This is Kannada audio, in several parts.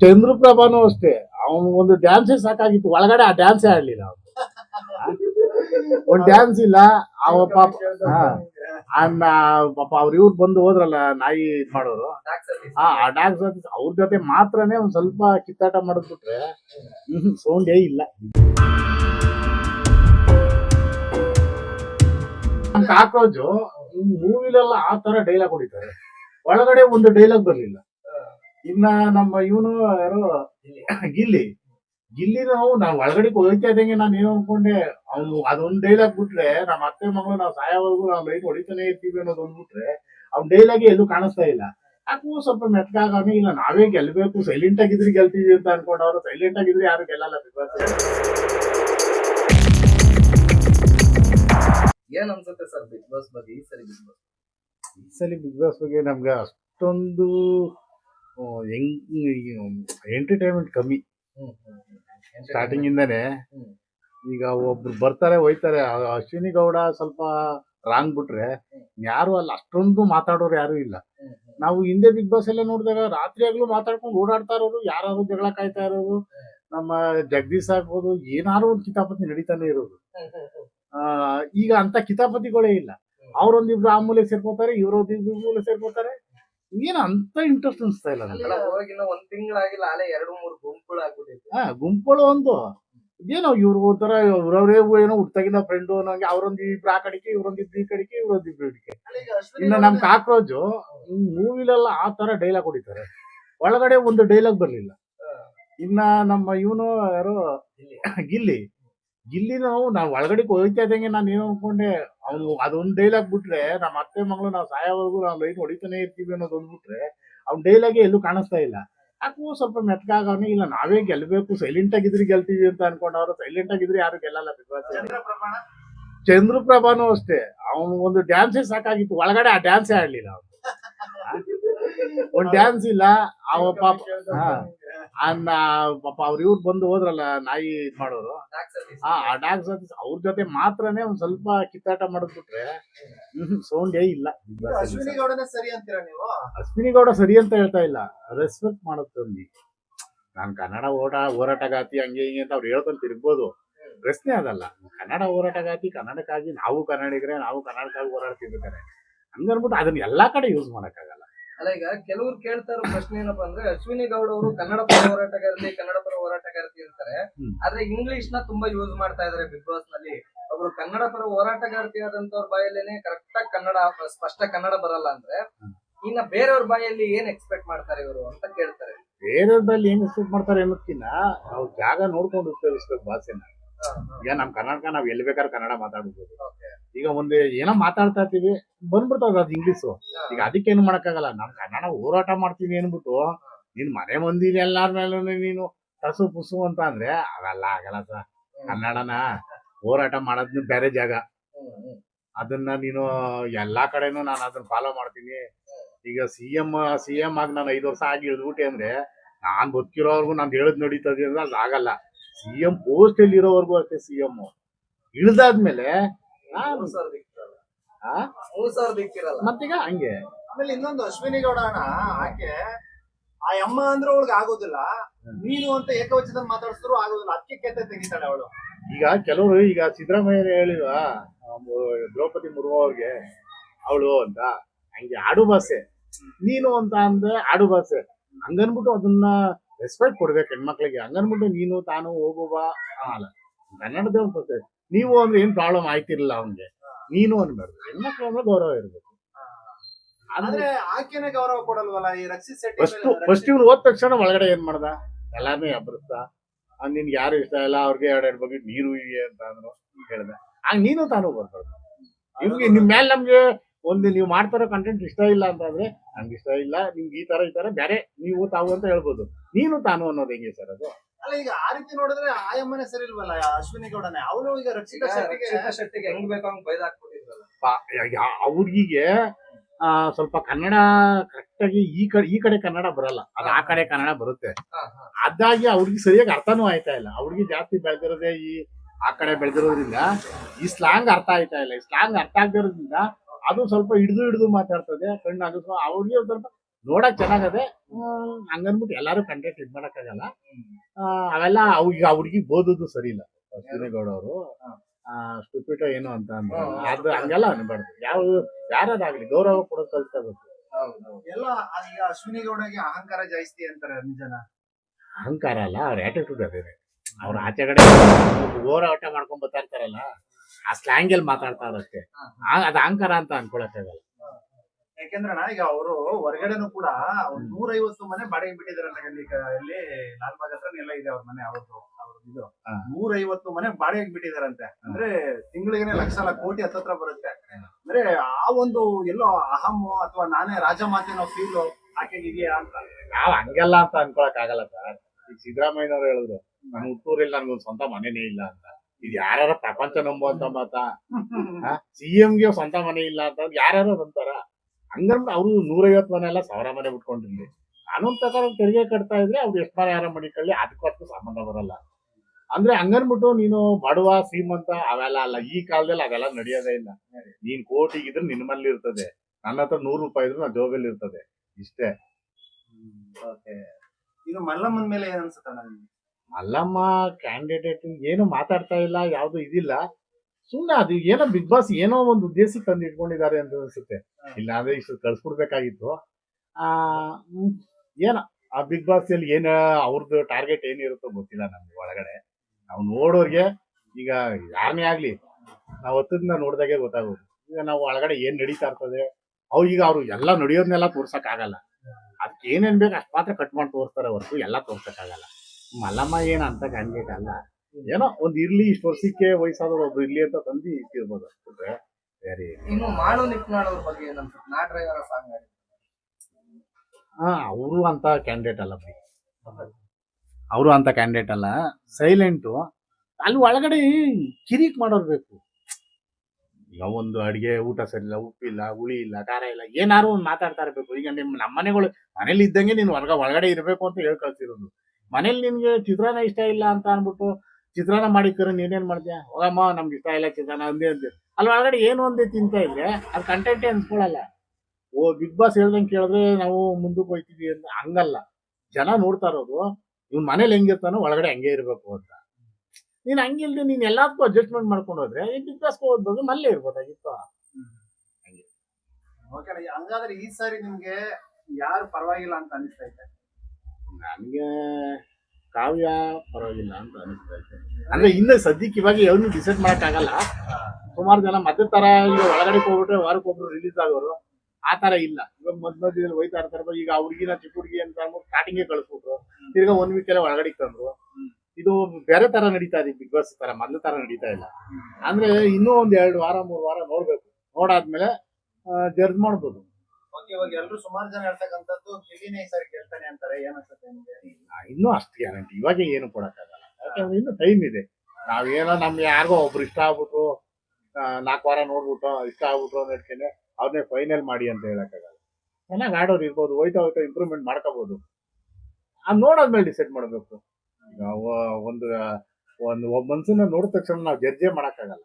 ಚಂದ್ರಪ್ರಭಾನು ಅಷ್ಟೇ. ಅವನು ಒಂದು ಡ್ಯಾನ್ಸೇ ಸಾಕಾಗಿತ್ತು. ಒಳಗಡೆ ಆ ಡ್ಯಾನ್ಸೇ ಆಡ್ಲಿಲ್ಲ ಅವನು. ಒಂದ್ ಡ್ಯಾನ್ಸ್ ಇಲ್ಲ. ಅವ ಪಾಪ. ಅನ್ನ ಪಾಪ ಅವ್ರ ಇವ್ರು ಬಂದು ಹೋದ್ರಲ್ಲ ನಾಯಿ ಇದ್ ಮಾಡೋರು. ಆ ಆ ಡಾಗ್ಸ್ ಅವ್ರ ಜೊತೆ ಮಾತ್ರನೇ ಒಂದ್ ಸ್ವಲ್ಪ ಕಿತ್ತಾಟ ಮಾಡಿದ್ಬಿಟ್ರೆ ಸೌಂಡೇ ಇಲ್ಲ. ಕಾಕ್ರೋಜು ಮೂವಿಲೆಲ್ಲ ಆ ತರ ಡೈಲಾಗ್ ಹೊಡಿತಾರೆ. ಒಳಗಡೆ ಒಂದು ಡೈಲಾಗ್ ಬರ್ಲಿಲ್ಲ. ಇನ್ನ ನಮ್ಮ ಇವನು ಯಾರು ಗಿಲ್ಲಿ. ಗಿಲ್ಲಿ ನಾವು ನಾವು ಒಳಗಡೆ ಹೋಗ್ತಾ ಇದ್ದಂಗೆ ನಾನು ಏನೋ ಅನ್ಕೊಂಡೆ ಅವ್ನು ಅದೊಂದು ಡೈಲಾಗ್ ಬಿಟ್ರೆ ನಮ್ಮ ಅತ್ತೆ ಮಗಳು ನಾವು ಸಾಯೋವರೆಗೂ ನಾವು ಲೈಟ್ ಹೊಡಿತಾನೆ ಇರ್ತೀವಿ ಅನ್ನೋದು ಅಂದ್ಬಿಟ್ರೆ ಅವ್ನ ಡೈಲಾಗೆ ಎಲ್ಲೂ ಕಾಣಿಸ್ತಾ ಇಲ್ಲ. ಯಾಕೂ ಸ್ವಲ್ಪ ಮೆಟ್ಕಾಗವನೇ ಇಲ್ಲ ನಾವೇ ಗೆಲ್ಬೇಕು ಸೈಲೆಂಟ್ ಆಗಿದ್ರೆ ಗೆಲ್ತೀವಿ ಅಂತ ಅನ್ಕೊಂಡವ್ರು ಸೈಲೆಂಟ್ ಆಗಿದ್ರೆ ಯಾರು ಗೆಲ್ಲಲ್ಲ ಬಿಗ್ ಬಾಸ್ ಏನ್ ಅನ್ಸುತ್ತೆ ಸರ್ ಬಿಗ್ ಬಾಸ್ ಬಗ್ಗೆ ಈ ಸರಿ ಬಿಗ್ ಬಾಸ್ ಈ ಸರಿ ಬಿಗ್ ಬಾಸ್ ಬಗ್ಗೆ ನಮ್ಗೆ ಅಷ್ಟೊಂದು ಹೆಂಗ್ ಎಂಟರ್ಟೈನ್ಮೆಂಟ್ ಕಮ್ಮಿ. ಸ್ಟಾರ್ಟಿಂಗ್ ಇಂದಾನೆ ಈಗ ಒಬ್ರು ಬರ್ತಾರೆ ಹೋಯ್ತಾರೆ. ಅಶ್ವಿನಿ ಗೌಡ ಸ್ವಲ್ಪ ರಾಂಗ್ ಬಿಟ್ರೆ ಯಾರು ಅಲ್ಲ ಅಷ್ಟೊಂದು ಮಾತಾಡೋರು ಯಾರು ಇಲ್ಲ. ನಾವು ಹಿಂದೆ ಬಿಗ್ ಬಾಸ್ ಎಲ್ಲ ನೋಡಿದಾಗ ರಾತ್ರಿ ಆಗ್ಲೂ ಮಾತಾಡ್ಕೊಂಡು ಓಡಾಡ್ತಾ ಇರೋರು ಯಾರು ಜಗಳ ಕಾಯ್ತಾ ಇರೋರು ನಮ್ಮ ಜಗದೀಶ್ ಆಗ್ಬೋದು ಏನಾರು ಒಂದು ಕಿತಾಪತಿ ನಡೀತಾನೆ ಇರೋದು. ಆ, ಈಗ ಅಂತ ಕಿತಾಪತಿಗಳೇ ಇಲ್ಲ. ಅವ್ರೊಂದಿಬ್ರು ಆ ಮೂಲೆ ಸೇರ್ಕೋತಾರೆ ಇವ್ರೊಂದಿಬ್ರು ಮೂಲೆ ಸೇರ್ಕೋತಾರೆ. ಏನು ಅಂತ ಇಂಟ್ರೆಸ್ಟ್ ಅನ್ಸ್ತಾ ಇಲ್ಲ ನನಗೆ. ಒಂದ್ ತಿಂಗಳಾಗಿಲ್ಲ ಅಲ್ಲೇ ಎರಡು ಮೂರು ಗುಂಪುಗಳು ಆಗ್ಬಿಟ್ಟಿದೆ ಹಾ ಗುಂಪುಗಳು ಒಂದು. ಏನೋ ಇವ್ರು ಒಂಥರ ಇವ್ರವ್ರೇ ಏನೋ ಹುಟ್ಟಾಗಿನ ಫ್ರೆಂಡು ಅನ್ನೋಂಗೆ ಅವ್ರೊಂದು ಇಬ್ರು ಆ ಕಡೆಗೆ ಇವ್ರೊಂದಿಬ್ರು ಈ ಕಡೆಗೆ ಇವ್ರೊಂದು ಇಬ್ರು ಇಡಿಕೆ ಇನ್ನು ನಮ್ ಕಾಕ್ರೋಜು ಮೂವಿಲೆಲ್ಲ ಆ ತರ ಡೈಲಾಗ್ ಹೊಡಿತಾರೆ. ಒಳಗಡೆ ಒಂದು ಡೈಲಾಗ್ ಬರ್ಲಿಲ್ಲ. ಇನ್ನ ನಮ್ಮ ಇವನು ಯಾರು? ಗಿಲ್ಲಿ. ಗಿಲ್ಲಿ ನಾವು ನಾವ್ ಒಳಗಡೆ ಹೋಗ್ತಾ ಇದ್ದಂಗೆ ನಾನು ಏನೋ ಅನ್ಕೊಂಡೆ ಅವ್ನು ಅದೊಂದು ಡೈಲಾಗ್ ಬಿಟ್ರೆ ನಮ್ಮ ಅತ್ತೆ ಮಗಳು ನಾವು ಸಾಯೋವರೆಗೂ ನಾವು ಲೈಟ್ ಹೊಡಿತಾನೆ ಇರ್ತೀವಿ ಅನ್ನೋದು ಅಂದ್ಬಿಟ್ರೆ ಅವ್ನ ಡೈಲಾಗೆ ಎಲ್ಲೂ ಕಾಣಿಸ್ತಾ ಇಲ್ಲ. ಯಾಕೋ ಸ್ವಲ್ಪ ಮೆಟ್ಕಾಗವನೇ ಇಲ್ಲ ನಾವೇ ಗೆಲ್ಲಬೇಕು ಸೈಲೆಂಟ್ ಆಗಿದ್ರೆ ಗೆಲ್ತೀವಿ ಅಂತ ಅನ್ಕೊಂಡವ್ರು ಸೈಲೆಂಟ್ ಆಗಿದ್ರೆ ಯಾರು ಗೆಲ್ಲಲ್ಲ ಬಿಗ್ ಬಾಸ್ ಚಂದ್ರಪ್ರಭಾನು? ಅಷ್ಟೇ ಅವನು ಒಂದು ಡ್ಯಾನ್ಸೇ ಸಾಕಾಗಿತ್ತು ಒಳಗಡೆ ಆ ಡ್ಯಾನ್ಸೇ ಆಡ್ಲಿಲ್ಲ ಅವನು. ಒಂದ್ ಡ್ಯಾನ್ಸ್ ಇಲ್ಲ ಅವ ಪಾಪ ಹಾ. ಅನ್ನ ಪಾಪ ಅವ್ರ ಇವ್ರು ಬಂದು ಹೋದ್ರಲ್ಲ ನಾಯಿ ಇದ್ ಮಾಡೋರು. ಆ ಡಾಗ್ ಸರ್ವಿಸ್ ಅವ್ರ ಜೊತೆ ಮಾತ್ರನೇ ಒಂದ್ ಸ್ವಲ್ಪ ಕಿತ್ತಾಟ ಮಾಡಿದ್ಬಿಟ್ರೆ ಸೌಂಡೇ ಇಲ್ಲ. ಅಶ್ವಿನಿ ಗೌಡನೇ ಸರಿ ಅಂತೀರಾ ನೀವು? ಅಶ್ವಿನಿ ಗೌಡ ಸರಿ ಅಂತ ಹೇಳ್ತಾ ಇಲ್ಲ. ರೆಸ್ಪೆಕ್ಟ್ ಮಾಡುತ್ತೆ ನಾನ್ ಕನ್ನಡ ಓಟ ಹೋರಾಟಗಾತಿ ಹಂಗೆ ಹಿಂಗೆ ಅಂತ ಅವ್ರು ಹೇಳ್ಕೊಂಡ್ ತಿರ್ಬೋದು ಪ್ರಶ್ನೆ ಅದಲ್ಲ. ಕನ್ನಡ ಹೋರಾಟಗಾತಿ ಕನ್ನಡಕ್ಕಾಗಿ ನಾವು ಕನ್ನಡಿಗರೇ ನಾವು ಕನ್ನಡಕ್ಕಾಗಿ ಹೋರಾಡ್ತಿರ್ಬೇಕಾರೆ ಹಂಗನ್ಬಿಟ್ಟು ಅದನ್ನ ಎಲ್ಲಾ ಕಡೆ ಯೂಸ್ ಮಾಡಕ್ಕಾಗಲ್ಲ. ಅಲ್ಲ ಈಗ ಕೆಲವ್ರು ಕೇಳ್ತಾ ಇರೋ ಪ್ರಶ್ನೆ ಏನಪ್ಪಾ ಅಂದ್ರೆ ಅಶ್ವಿನಿ ಗೌಡ ಅವರು ಕನ್ನಡ ಪರ ಹೋರಾಟಗಾರತಿ ಕನ್ನಡ ಪರ ಹೋರಾಟಗಾರತಿ ಅಂತಾರೆ. ಆದ್ರೆ ಇಂಗ್ಲಿಷ್ನ ತುಂಬಾ ಯೂಸ್ ಮಾಡ್ತಾ ಇದಾರೆ ಬಿಗ್ ಬಾಸ್ನಲ್ಲಿ. ಒಬ್ರು ಕನ್ನಡ ಪರ ಹೋರಾಟಗಾರತಿ ಆದಂತವ್ರ ಬಾಯಲ್ಲೇನೆ ಕರೆಕ್ಟ್ ಆಗಿ ಕನ್ನಡ ಸ್ಪಷ್ಟ ಕನ್ನಡ ಬರಲ್ಲ ಅಂದ್ರೆ ಇನ್ನ ಬೇರೆಯವ್ರ ಬಾಯಲ್ಲಿ ಏನ್ ಎಕ್ಸ್ಪೆಕ್ಟ್ ಮಾಡ್ತಾರೆ ಇವರು ಅಂತ ಕೇಳ್ತಾರೆ. ಬೇರೆಯವ್ರ ಬಾಯಲ್ಲಿ ಏನ್ ಎಕ್ಸ್ಪೆಕ್ಟ್ ಮಾಡ್ತಾರೆ ಅನ್ನೋದ್ಕಿನ್ನ ನಾವು ಜಾಗ ನೋಡ್ಕೊಂಡು ಉಪಯೋಗಿಸ್ಬೇಕು ಭಾಷೆನ. ಈಗ ನಮ್ ಕರ್ನಾಟಕ ನಾವ್ ಎಲ್ಲಿ ಬೇಕಾದ್ರೆ ಕನ್ನಡ ಮಾತಾಡ್ಬೋದು. ಈಗ ಒಂದು ಏನೋ ಮಾತಾಡ್ತಾ ಇರ್ತೀವಿ ಬಂದ್ಬಿಡ್ತಾವ್ ಅದು ಇಂಗ್ಲೀಷು ಈಗ ಅದಕ್ಕೇನು ಮಾಡಕ್ಕಾಗಲ್ಲ ನಾನ್ ಕನ್ನಡ ಹೋರಾಟ ಮಾಡ್ತೀನಿ ಅನ್ಬಿಟ್ಟು ನಿನ್ ಮನೆ ಮಂದಿನ ಎಲ್ಲಾರ ಮೇಲೂ ನೀನು ಕಸು ಪುಸು ಅಂತ ಅಂದ್ರೆ ಅವೆಲ್ಲ ಆಗಲ್ಲ ಸರ್ ಕನ್ನಡನ ಹೋರಾಟ ಮಾಡೋದ್ನ ಬೇರೆ ಜಾಗ. ಅದನ್ನ ನೀನು ಎಲ್ಲಾ ಕಡೆನೂ ನಾನು ಅದನ್ನ ಫಾಲೋ ಮಾಡ್ತೀನಿ. ಈಗ ಸಿ ಎಂ ಸಿ ಎಂ ಆಗಿ ನಾನು ಐದು ವರ್ಷ ಆಗಿ ಇಳಿದ್ಬಿಟ್ಟೆ ಅಂದ್ರೆ ನಾನ್ ಬದುಕಿರೋವರೆಗೂ ನಾನು ಹೇಳದ್ ನಡೀತದೆ ಅಂದ್ರೆ ಅದು ಆಗಲ್ಲ. ಸಿ ಎಂ ಪೋಸ್ಟ್ ಅಲ್ಲಿ ಇರೋವರೆಗೂ ಅಷ್ಟೇ ಸಿ ಎಂ ಇಳಿದಾದ್ಮೇಲೆ ಮತ್ತೀಗ ಹಂಗೆ. ಆಮೇಲೆ ಇನ್ನೊಂದು ಅಶ್ವಿನಿ ಗೌಡ ಅಣ್ಣ ಆಕೆ ಆ ಅಮ್ಮ ಅಂದ್ರೆ ಅವಳಿಗೆ ಆಗೋದಿಲ್ಲ. ನೀನು ಅಂತ ಏಕವಚನ ಮಾತಾಡಿಸಿದ್ರು ಆಗೋದಿಲ್ಲ. ಅದಕ್ಕೆ ಕೆತ್ತ ತೆಗಿತಾಳೆ ಅವಳು. ಈಗ ಕೆಲವರು ಈಗ ಸಿದ್ದರಾಮಯ್ಯ ಹೇಳಿವ ದ್ರೌಪದಿ ಮುರ್ಮು ಅವ್ರಿಗೆ ಅವಳು ಅಂತ ಹಂಗೆ ಆಡು ಭಾಷೆ. ನೀನು ಅಂತ ಅಂದ್ರೆ ಆಡು ಭಾಷೆ. ಹಂಗನ್ಬಿಟ್ಟು ಅದನ್ನ ರೆಸ್ಪೆಕ್ಟ್ ಕೊಡ್ಬೇಕು ಹೆಣ್ಮಕ್ಳಿಗೆ. ಹಂಗನ್ಬಿಟ್ಟು ನೀನು ತಾನು ಹೋಗುವ ಬಾ. ಅಲ್ಲ. ಕನ್ನಡದೇ ಒಂದು. ನೀವು ಅಂದ್ರೆ ಏನ್ ಪ್ರಾಬ್ಲಮ್ ಆಯ್ತಿರ್ಲಿಲ್ಲ ಅವನ್ಗೆ. ನೀನು ಅನ್ಬಾರ್ದು. ಹೆಣ್ಮಕ್ಳು ಅಂದ್ರೆ ಗೌರವ ಇರ್ಬೇಕು. ಆದ್ರೆ ಅಂದ್ರೆ ಆಕೆನೆ ಗೌರವ ಕೊಡಲ್ವಲ್ಲ? ಈ ರಕ್ಷಿತ್ ಶೆಟ್ಟಿ ಫಸ್ಟ್ ಫಸ್ಟ್ ಇವ್ನು ಹೋದ ತಕ್ಷಣ ಒಳಗಡೆ ಏನ್ ಮಾಡ್ದ? ಎಲ್ಲಾರ್ನೂ ಅಬ್ಬರಿಸ್ದ ನಿನ್ಗೆ ಯಾರು ಇಷ್ಟ ಇಲ್ಲ ಅವ್ರಿಗೆ ಎರಡು ಎರಡು ಬಗ್ಗೆ ನೀರು ಇವೆ ಅಂತ ಅಂದ್ರು. ಹೇಳ್ದೆ. ಆಗ ನೀನು ತಾನು ಬರ್ಬಾರ್ದು. ನಿಮ್ಗೆ ನಿಮ್ ಮೇಲೆ ನಮ್ಗೆ ಒಂದು ನೀವು ಮಾಡ್ತಾರೋ ಕಂಟೆಂಟ್ ಇಷ್ಟ ಇಲ್ಲ ಅಂತಂದ್ರೆ ನಂಗೆ ಇಷ್ಟ ಇಲ್ಲ ನಿಮ್ಗೆ ಈ ತರ ಈ ತರ ಬೇರೆ ನೀವು ತಾವು ಅಂತ ಹೇಳ್ಬೋದು. ನೀನು ತಾನು ಅನ್ನೋದು ಹೆಂಗೆ ಸರ್ ಅದು? ಅಲ್ಲ ಈಗ ಆ ರೀತಿ ನೋಡಿದ್ರೆ ಆಯಮ್ಮನೆ ಸರಿ ಇಲ್ವಲ್ಲ ಅಶ್ವಿನಿ ಗೌಡನೆ? ಅವನು ಈಗ ರಕ್ಷಿತ ರಕ್ಷಿತಾ ಶೆಟ್ಟಿಗೆ ಶೆಟ್ಟಿಗೆ ಹೆಂಗ್ ಬೇಕೋ ಹಂಗ್ ಬೈದಾಕ್ಬಿಟ್ಟಿದ್ರಲ್ಲ. ಆ ಹುಡ್ಗಿಗೆ ಸ್ವಲ್ಪ ಕನ್ನಡ ಕರೆಕ್ಟ್ ಆಗಿ ಈ ಕಡೆ ಈ ಕಡೆ ಕನ್ನಡ ಬರಲ್ಲ. ಅದು ಆ ಕಡೆ ಕನ್ನಡ ಬರುತ್ತೆ. ಅದಾಗಿ ಅವ್ರಿಗೆ ಸರಿಯಾಗಿ ಅರ್ಥನೂ ಆಯ್ತಾ ಇಲ್ಲ. ಅವ್ರಿಗೆ ಜಾಸ್ತಿ ಬೆಳೆದಿರೋದೇ ಈ ಆ ಕಡೆ ಬೆಳೆದಿರೋದ್ರಿಂದ ಈ ಸ್ಲಾಂಗ್ ಅರ್ಥ ಆಯ್ತಾ ಇಲ್ಲ. ಈ ಸ್ಲಾಂಗ್ ಅರ್ಥ ಆಗದಿರೋದ್ರಿಂದ ಅದು ಸ್ವಲ್ಪ ಹಿಡಿದು ಹಿಡಿದು ಮಾತಾಡ್ತದೆ ಕಣ್ಣು ಅದು ಅವ್ರಿಗೆ ಸ್ವಲ್ಪ ನೋಡಕ್ ಚೆನ್ನಾಗದೆ ಹಂಗನ್ಬಿಟ್ಟು ಎಲ್ಲಾರು ಕಂಟೆಂಟ್ ಇದ್ ಮಾಡಕ್ಕಾಗಲ್ಲ. ಆ, ಅವೆಲ್ಲ ಅವ್ರಿಗೆ ಆ ಹುಡುಗಿ ಓದುದು ಸರಿ ಇಲ್ಲ. ಗೌಡ ಅವರು. ಸ್ಟುಪಿಟ ಏನು ಅಂತ ಅಂದ್ರೆ. ಅದು ಹಂಗೆಲ್ಲ ಅನ್ಬಾರ್ದು. ಯಾವ ಯಾರಾಗ್ಲಿ ಗೌರವ ಕೂಡ ಕಲ್ತ್ಕೋಬೇಕು ಎಲ್ಲ ಈಗ ಅಶ್ವಿನಿ ಗೌಡಗೆ ಅಹಂಕಾರ ಜಾಸ್ತಿ ಅಂತಾರೆ ಜನ ಅಹಂಕಾರ ಅಲ್ಲ ಅವ್ರ ಆಟಿಟ್ಯೂಡ್ ಅದೇನೆ. ಅವ್ರ ಆಚೆ ಕಡೆ ಹೋರಾಟ ಮಾಡ್ಕೊಂಡ್ ಬರ್ತಾ ಇರ್ತಾರಲ್ಲ. ಆ ಸ್ಲ್ಯಾಂಗ್ ಅಲ್ಲಿ ಮಾತಾಡ್ತಾರಷ್ಟೇ ಆ- ಅದ್ ಅಹಂಕಾರ ಅಂತ ಯಾಕೆಂದ್ರೆ ಯಾಕೆಂದ್ರಣ ಈಗ ಅವರು ಹೊರಗಡೆನೂ ಕೂಡ ಒಂದ್ ನೂರೈವತ್ತು ಮನೆ ಬಾಡಿಗೆ ಬಿಟ್ಟಿದಾರಂತ ಇಲ್ಲಿ ಇಲ್ಲಿ ಲಾಲ್ಬಾಗ್ ಹತ್ರ ಎಲ್ಲ ಇದೆ ಅವ್ರ ಮನೆ ಅವ್ರದ್ದು ಅವ್ರದ್ದು ಇದು. ನೂರೈವತ್ತು ಮನೆ ಬಾಡಿಗೆ ಬಿಟ್ಟಿದಾರಂತೆ ಅಂದ್ರೆ ತಿಂಗಳಿಗೆ ಲಕ್ಷ ಕೋಟಿ ಹತ್ತತ್ರ ಬರುತ್ತೆ. ಅಂದ್ರೆ ಆ ಒಂದು ಎಲ್ಲೋ ಅಹಂ ಅಥವಾ ನಾನೇ ರಾಜ ಮಾತಿನ ಫೀಲ್ ಆಕೆಗೆ ಇದೆಯಾ ಅಂತ? ನಾವ್ ಹಂಗೆಲ್ಲ ಅಂತ ಅನ್ಕೊಳಕ್ ಆಗಲ್ಲ ಸರ್. ಈಗ ಸಿದ್ದರಾಮಯ್ಯನವ್ರು ಹೇಳಿದ್ರು ನನ್ ಹುಟ್ಟೂರಲ್ಲಿ ನನ್ಗೊಂದು ಸ್ವಂತ ಮನೆನೇ ಇಲ್ಲ ಅಂತ. ಇದು ಯಾರ ಪ್ರಪಂಚ ನಂಬುವಂತ ಮಾತಾ? ಸಿಎಂ ಗೆ ಸ್ವಂತ ಮನೆ ಇಲ್ಲ ಅಂತ ಯಾರು ಅಂತಾರ ಹಂಗಂದ್ರೆ ಅವ್ರು ನೂರೈವತ್ತು ಮನೆ ಎಲ್ಲ ಸಾವಿರ ಮನೆ ಬಿಟ್ಕೊಂಡಿರ್ಲಿ ಕಾನೂನು ಪ್ರಕಾರ ತೆರಿಗೆ ಕಟ್ತಾ ಇದ್ರೆ ಅವ್ರು ಎಷ್ಟು ಮನೆ ಯಾರ ಮಡಿಕೊಳ್ಳಿ ಅದಕ್ಕೂ ಅದಕ್ಕೂ ಸಂಬಂಧ ಬರಲ್ಲ. ಅಂದ್ರೆ ಹಂಗನ್ಬಿಟ್ಟು ನೀನು ಬಡವ ಶ್ರೀಮಂತ ಅವೆಲ್ಲ ಅಲ್ಲ. ಈ ಕಾಲದಲ್ಲಿ ಅವೆಲ್ಲ ನಡೆಯೋದೇ ಇಲ್ಲ. ನೀನ್ ಕೋಟಿಗಿದ್ರೆ ನಿನ್ ಮನೇಲಿ ಇರ್ತದೆ. ನನ್ನ ಹತ್ರ ನೂರು ರೂಪಾಯಿ ಇದ್ರೆ ನನ್ನ ಜೋಬಲ್ಲಿ ಇರ್ತದೆ. ಇಷ್ಟೇ. ಇನ್ನು ಮಲ್ಲಮ್ಮನ ಮೇಲೆ ಏನ್ ಅನ್ಸುತ್ತಣ್ಣ ನಿಮ್ಗೆ? ಮಲ್ಲಮ್ಮ ಕ್ಯಾಂಡಿಡೇಟ್ ಏನು ಮಾತಾಡ್ತಾ ಇಲ್ಲ ಯಾವುದು ಇದಿಲ್ಲ. ಸುಮ್ಮನೆ ಅದು ಏನೋ ಬಿಗ್ ಬಾಸ್ ಏನೋ ಒಂದು ಉದ್ದೇಶಕ್ಕೆ ತಂದು ಇಟ್ಕೊಂಡಿದ್ದಾರೆ ಅಂತ ಅನ್ಸುತ್ತೆ. ಇಲ್ಲ ಅಂದ್ರೆ ಇಷ್ಟು ಕಳ್ಸ್ಬಿಡ್ಬೇಕಾಗಿತ್ತು. ಏನೋ ಆ ಬಿಗ್ ಬಾಸ್ ಅಲ್ಲಿ ಏನ ಅವ್ರದ್ದು ಟಾರ್ಗೆಟ್ ಏನಿರುತ್ತೋ ಗೊತ್ತಿಲ್ಲ ನಮ್ಗೆ ಒಳಗಡೆ. ನಾವು ನೋಡೋರಿಗೆ ಈಗ ಯಾರನ್ನೇ ಆಗ್ಲಿ ನಾವು ಒತ್ತಿದ್ನ ನೋಡ್ದಾಗೆ ಗೊತ್ತಾಗೋದು. ಈಗ ನಾವು ಒಳಗಡೆ ಏನ್ ನಡೀತಾ ಇರ್ತದೆ ಅವ್ ಈಗ ಅವ್ರು ಎಲ್ಲ ನಡೆಯೋದನ್ನೆಲ್ಲ ತೋರ್ಸಕ್ ಆಗಲ್ಲ ಅದಕ್ಕೆ ಏನೇನ್ ಬೇಕು ಅಷ್ಟು ಮಾತ್ರ ಕಟ್ ಮಾಡಿ ತೋರಿಸ್ತಾರೆ ಹೊರತು ಎಲ್ಲ ತೋರ್ಸಕ್ ಆಗಲ್ಲ ಮಲ್ಲಮ್ಮ ಏನ ಅಂತ ಕ್ಯಾಂಡಿಡೇಟ್ ಅಲ್ಲ. ಏನೋ ಒಂದ್ ಇರ್ಲಿ ಇಷ್ಟು ವರ್ಷಕ್ಕೆ ವಯಸ್ಸಾದವ್ರು ಒಬ್ರು ಇರ್ಲಿ ಅಂತ ತಂದು ಇಟ್ಟಿರ್ಬೋದು. ಅಷ್ಟೇ ಬೇರೆ. ಇನ್ನು ನಿಪ್ನಾಳ್ ಅವ್ರ ಬಗ್ಗೆ ಏನಂತ ನಾ ಡ್ರೈವರ್ ಸಾಂಗ್ ಹಾ ಅವರು ಅಂತ ಕ್ಯಾಂಡಿಡೇಟ್ ಅಲ್ಲ ಬೈ ಅವರು ಅಂತ ಕ್ಯಾಂಡಿಡೇಟ್ ಅಲ್ಲ. ಸೈಲೆಂಟು ಅಲ್ಲಿ ಒಳಗಡೆ ಕಿರಿಕ್ ಮಾಡೋರ್ ಬೇಕು. ಈಗ ಒಂದು ಅಡಿಗೆ ಊಟ ಸರಿಯಿಲ್ಲ ಉಪ್ಪಿಲ್ಲ ಹುಳಿ ಇಲ್ಲ ಖಾರ ಇಲ್ಲ ಏನಾರು ಒಂದು ಮಾತಾಡ್ತಾ ಇರಬೇಕು ಈಗ ನಿಮ್ಮ ನಮ್ಮ ಮನೆಗಳು ಮನೇಲಿ ಇದ್ದಂಗೆ ನೀನು ಹೊರಗ ಒಳಗಡೆ ಇರಬೇಕು ಅಂತ ಹೇಳ್ ಕಳ್ಸಿರೋದು. ಮನೇಲಿ ನಿನ್ಗೆ ಚಿತ್ರಾನ್ನ ಇಷ್ಟ ಇಲ್ಲ ಅಂತ ಅನ್ಬಿಟ್ಟು ಚಿತ್ರಾನ್ನ ಮಾಡಿಕ್ಕರೆ ನೀನೇನ್ ಮಾಡ್ತೀಯ? ಹೋಗಮ್ಮ, ನಮ್ಗೆ ಇಷ್ಟ ಇಲ್ಲ ಚಿತ್ರಾನ್ನ ಅಂದೇ ಅಂದೆ. ಅಲ್ಲಿ ಒಳಗಡೆ ಏನು ಒಂದೇ ತಿಂತಾ ಇದ್ರೆ ಅದು ಕಂಟೆಂಟೇ ಅನ್ಸ್ಕೊಳಲ್ಲ. ಓ, ಬಿಗ್ ಬಾಸ್ ಹೇಳ್ದಂಗೆ ಕೇಳಿದ್ರೆ ನಾವು ಮುಂದಕ್ಕೆ ಹೋಯ್ತೀವಿ ಅಂತ ಹಂಗಲ್ಲ. ಜನ ನೋಡ್ತಾ ಇರೋದು, ಇವ್ನು ಮನೇಲಿ ಹೆಂಗಿರ್ತಾನೋ ಒಳಗಡೆ ಹಂಗೆ ಇರಬೇಕು ಅಂತ. ನೀನ್ ಹಂಗಿಲ್ದೆ ನೀನ್ ಎಲ್ಲದಕ್ಕೂ ಅಡ್ಜಸ್ಟ್ಮೆಂಟ್ ಮಾಡ್ಕೊಂಡು ಹೋದ್ರೆ ಈ ಬಿಗ್ ಬಾಸ್ಗೆ ಹೋದ್ಬೋದು ಮಲ್ಲೇ ಇರ್ಬೋದಾಗಿತ್ತು. ಹಂಗಾದ್ರೆ ಈ ಸಾರಿ ನಿಮ್ಗೆ ಯಾರು ಪರವಾಗಿಲ್ಲ ಅಂತ ಅನಿಸ್ತೈತೆ ನನಗೆ ಕಾವ್ಯ ಪರವಾಗಿಲ್ಲ ಅಂತ ಅನಿಸ್ತೈತೆ ಅಂದ್ರೆ ಇನ್ನು ಸದ್ಯಕ್ಕೆ ಇವಾಗ ಯಾವ್ದು ಡಿಸೈಡ್ ಆಗಲ್ಲ ಸುಮಾರು ಜನ ಮತ್ತೆ ತರ ಒಳಗಡೆ ಹೋಗ್ಬಿಟ್ರೆ ವಾರಕ್ಕೊಬ್ರು ರಿಲೀಸ್ ಆಗೋರು, ಆ ತರ ಇಲ್ಲ. ಇವಾಗ ಮಧ್ಯ ಹೋಯ್ತಾ ಇರ್ತಾರೆ ಈಗ ಹುಡುಗಿನ ಚಿಕ್ಕ ಹುಡುಗಿ ಅಂತ ಸ್ಟಾರ್ಟಿಂಗೇ ಕಳಿಸ್ಬಿಟ್ರು. ತಿರ್ಗಾ ಒಂದ್ ವೀಕ್ ಎಲ್ಲ ಒಳಗಡೆ ತಂದ್ರು. ಇದು ಬೇರೆ ತರ ನಡೀತಾ ಇದೆ ಬಿಗ್ ಬಾಸ್ ತರ, ಮೊದ್ಲ ತರ ನಡೀತಾ ಇಲ್ಲ. ಅಂದ್ರೆ ಇನ್ನೂ ಒಂದ್ ಎರಡು ವಾರ, ಮೂರ್ ವಾರ ನೋಡ್ಬೇಕು. ನೋಡಾದ್ಮೇಲೆ ಜಡ್ಜ್ ಮಾಡ್ಬೋದು. ಓಕೆ ಇವಾಗ ಎಲ್ಲರೂ ಸುಮಾರು ಜನ ಹೇಳ್ತಕ್ಕಂಥದ್ದು ಗಿಲ್ಲಿನೇ ಈ ಸಾರಿ ಕೇಳ್ತಾನೆ ಅಂತಾರೆ. ಏನ್ ಅನ್ಸುತ್ತೆ ನಿಮ್ಗೆ? ಆ, ಇನ್ನೂ ಅಷ್ಟು ಗ್ಯಾರಂಟಿ ಇವಾಗ ಏನು ಕೊಡಕ್ಕಾಗಲ್ಲ. ಯಾಕಂದ್ರೆ ಇನ್ನೂ ಟೈಮ್ ಇದೆ. ನಾವೇನೋ ನಮ್ಗೆ ಯಾರಿಗೋ ಒಬ್ರು ಇಷ್ಟ ಆಗ್ಬಿಟ್ರು ಆ, ನಾಲ್ಕು ವಾರ ನೋಡ್ಬಿಟ್ಟು ಇಷ್ಟ ಆಗ್ಬಿಟ್ರು ಅನ್ನೋದಕ್ಕೆ ಅವ್ರನ್ನೇ ಫೈನಲ್ ಮಾಡಿ ಅಂತ ಹೇಳಕ್ಕಾಗಲ್ಲ. ಚೆನ್ನಾಗಿ ಆಡೋರು ಇರ್ಬೋದು ಹೋಯ್ತಾ ಹೋಯ್ತಾ ಇಂಪ್ರೂವ್ಮೆಂಟ್ ಮಾಡ್ಕೋಬಹುದು ಅದು ನೋಡಾದ್ಮೇಲೆ ಡಿಸೈಡ್ ಮಾಡಬೇಕು. ಈಗ ಒಂದು ಒಂದು ಒಬ್ಬ ಮನ್ಸನ್ನ ನೋಡಿದ ತಕ್ಷಣ ನಾವು ಜಡ್ಜೆ ಮಾಡಕ್ಕಾಗಲ್ಲ.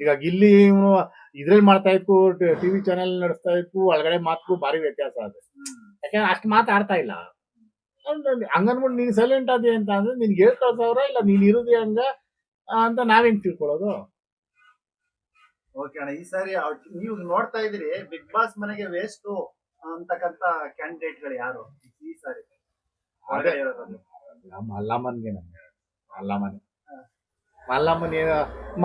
ಈಗ ಇಲ್ಲಿ ಇವನು ಇದ್ರಲ್ಲಿ ಮಾಡ್ತಾ ಇತ್ತು ಟಿವಿ ಚಾನೆಲ್ ನಡೆಸ್ತಾ ಇತ್ತು ಒಳಗಡೆ ಮಾತು ಭಾರಿ ವ್ಯತ್ಯಾಸ ಅದು ಯಾಕಂದ್ರೆ ಅಷ್ಟು ಮಾತಾಡ್ತಾ ಇಲ್ಲ. ಹಂಗನ್ಬಿಟ್ಟು ನೀನ್ ಸೈಲೆಂಟ್ ಆದಿ ಅಂತ ಅಂದ್ರೆ ನಿನ್ಗೆ ಹೇಳ್ತಾ ಸಾವಿರ ಇಲ್ಲ ನೀನ್ ಇರುದಿ ಹಂಗ ಅಂತ ನಾವೇನ್ ತಿಳ್ಕೊಳ್ಳೋದು ಓಕೆ ಅಣ್ಣ ಈ ಸಾರಿ ನೀವು ನೋಡ್ತಾ ಇದ್ರಿ ಬಿಗ್ ಬಾಸ್ ಮನೆಗೆ ವೇಸ್ಟ್ ಅಂತಕ್ಕಂತ ಕ್ಯಾಂಡಿಡೇಟ್ಗಳು ಯಾರು? ಈ ಸಾರಿ. ಮಲ್ಲಮ್ಮನ್ಗೆ ನಮ್ಗೆ. ಮಲ್ಲಮ್ಮನ್ ಮಲ್ಲಮ್ಮನ್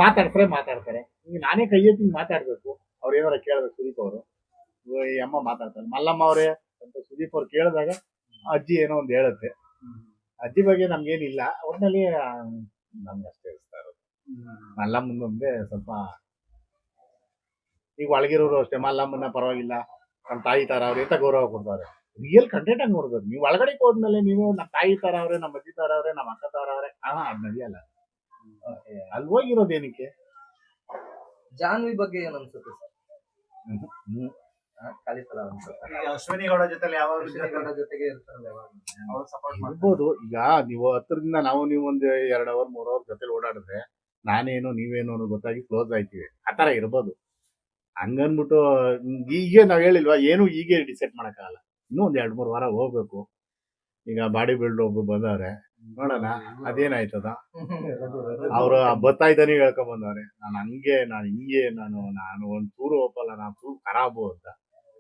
ಮಾತಾಡ್ತಾರೆ ಮಾತಾಡ್ತಾರೆ. ಈಗ ನಾನೇ ಕೈ ಎತ್ತಿ ಮಾತಾಡ್ಬೇಕು. ಅವ್ರು ಏನಾರ ಕೇಳ್ಬೇಕು ಸುದೀಪ್ ಅವರು. ಈ ಅಮ್ಮ ಮಾತಾಡ್ತಾರೆ ಮಲ್ಲಮ್ಮ ಅವರೇ ಅಂತ ಸುದೀಪ್ ಅವ್ರು ಕೇಳಿದಾಗ ಅಜ್ಜಿ ಏನೋ ಒಂದು ಹೇಳುತ್ತೆ. ಅಜ್ಜಿ ಬಗ್ಗೆ ನಮ್ಗೇನಿಲ್ಲ. ಒಟ್ಟಿನಲ್ಲಿ ನಮ್ಗೆ ಅಷ್ಟೇ ಇರೋದು. ಮಲ್ಲಮ್ಮನ ಮುಂದೆ ಸ್ವಲ್ಪ ಈಗ ಒಳಗಿರೋರು ಅಷ್ಟೇ. ಮಲ್ಲಮ್ಮನ ಪರವಾಗಿಲ್ಲ. ನಮ್ಮ ತಾಯಿ ತರ ಅವ್ರು ಅಂತ ಗೌರವ ಕೊಡ್ತಾರೆ? ರಿಯಲ್ ಕಂಟೆಂಟ್ ಆಗಿ ನೋಡ್ಬೇಕು. ನೀವು ಒಳಗಡೆ ಹೋದ್ಮೇಲೆ ನೀವು ನಮ್ಮ ತಾಯಿ ತರ ಅವ್ರೆ ನಮ್ಮ ಅಜ್ಜಿ ತರ ಅವ್ರೆ ನಮ್ಮ ಅಕ್ಕ ತರ ಅವ್ರೆ. ಹಾ ಅದ್ ನಡೆಯಲ್ಲ ಅಲ್ಲಿ ಹೋಗಿರೋದು ಏನಕ್ಕೆ? ಜಾನ್ವಿ ಬಗ್ಗೆ ಏನ್ ಅನ್ಸುತ್ತೆ ಸರ್? ಅನ್ಸುತ್ತೆ. ಅಶ್ವಿನಿ ಗೌಡ ಜೊತೆಲಿ ಯಾವಾಗ ಜೊತೆಗೆ ಇರ್ತಾರಲ್ಲ ಯಾವಾಗ? ಅವ್ರು ಸಪೋರ್ಟ್ ಮಾಡ್ಬೋದು ಈಗ ನೀವು ಹತ್ರದಿಂದ ನಾವು ನೀವು ಒಂದು ಎರಡ್ ಅವರ್ ಮೂರ್ ಅವರ್ ಜೊತೆ ಓಡಾಡಿದ್ರೆ ನಾನೇನು ನೀವೇನು ಅನ್ನೋದು ಗೊತ್ತಾಗಿ ಕ್ಲೋಸ್ ಆಯ್ತೀವಿ. ಆತರ ಇರ್ಬೋದು. ಹಂಗನ್ಬಿಟ್ಟು ಈಗ ನಾವ್ ಹೇಳಿಲ್ವಾ ಏನು ಈಗೇ ಡಿಸೈಡ್ ಮಾಡಕ್ಕಾಗಲ್ಲ. ಇನ್ನೂ ಒಂದ್ ಎರಡ್ ಮೂರ್ ವಾರ ಹೋಗ್ಬೇಕು. ಈಗ ಬಾಡಿ ಬಿಲ್ಡರ್ ಒಬ್ರು ಬಂದವ್ರೆ. ನೋಡೋಣ ಅದೇನಾಯ್ತದ? ಅವ್ರು ಬರ್ತಾ ಇದ್ದಾನೆ ಹೇಳ್ಕೊಂಡ್ ಬಂದವ್ರೆ ನಾನು ಹಂಗೆ ನಾನು ಹಿಂಗೆ ನಾನು ನಾನು ಒಂದ್ ಚೂರು ಒಪ್ಪಲ್ಲ ನಾನು ಚೂರು ಖರಾಬು ಅಂತ.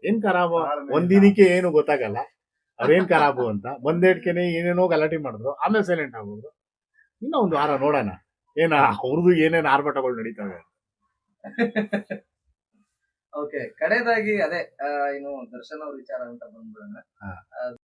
ಏನ್ ಖರಾಬು? ಒಂದ್ ದಿನಕ್ಕೆ ಏನು ಗೊತ್ತಾಗಲ್ಲ. ಅವ್ರೇನ್ ಖರಾಬು ಅಂತ. ಬಂದೇಡ್ಕೆನೆ ಏನೇನೋ ಗಲಾಟೆ ಮಾಡಿದ್ರು ಆಮೇಲೆ ಸೈಲೆಂಟ್ ಆಗೋದು ಇನ್ನ ಒಂದ್ ವಾರ ನೋಡೋಣ. ಏನ ಅವ್ರದ್ದು ಏನೇನ್ ಆರ್ಭಟಗಳು ನಡೀತಾವೆ ಓಕೆ ಕಡೆದಾಗಿ ಅದೇ ಏನು ದರ್ಶನ ವಿಚಾರ ಅಂತ ಬಂದ್ಬಿಡೋಣ.